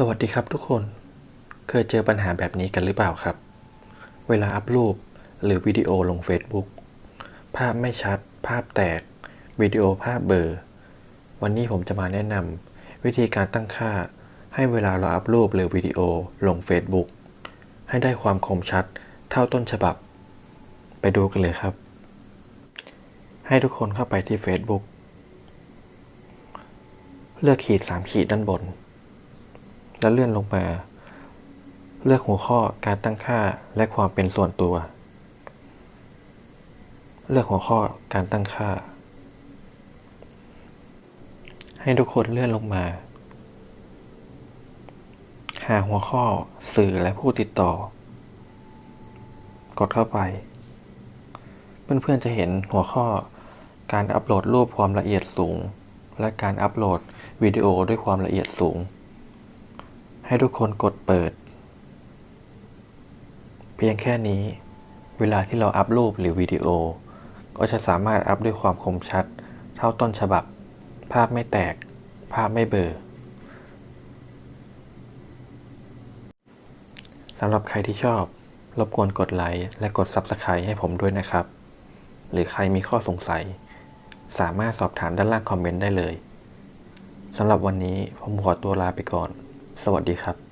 สวัสดีครับทุกคน เคยเจอปัญหาแบบนี้กันหรือเปล่าครับ เวลาอัพรูปหรือวิดีโอลง Facebook ภาพไม่ชัด ภาพแตก วิดีโอภาพเบลอร์ วันนี้ผมจะมาแนะนำวิธีการตั้งค่า ให้เวลาเราอัพรูปหรือวิดีโอลง Facebook ให้ได้ความคมชัดเท่าต้นฉบับ ไปดูกันเลยครับ ให้ทุกคนเข้าไปที่ Facebook เลือกขีดสามขีดด้านบน แล้วเลื่อนลงมา เลือกหัวข้อการตั้งค่าและความเป็นส่วนตัว เลือกหัวข้อการตั้งค่า ให้ทุกคนเลื่อนลงมา หาหัวข้อสื่อและผู้ติดต่อ กดเข้าไป เพื่อนๆจะเห็นหัวข้อการอัปโหลดรูปความละเอียดสูง และการอัปโหลดวิดีโอด้วยความละเอียดสูง ให้ทุกคนกดเปิด เพียงแค่นี้ เวลาที่เราอัพรูปหรือวิดีโอ ก็จะสามารถอัพด้วยความคมชัด เท่าต้นฉบับ ภาพไม่แตก ภาพไม่เบลอสำหรับใครที่ชอบ รบกวนกดไลค์และกด Subscribe ให้ผมด้วยนะครับ หรือใครมีข้อสงสัย สามารถสอบถามด้านล่างคอมเมนต์ได้เลยสำหรับวันนี้ผมขอตัวลาไปก่อน สวัสดีครับ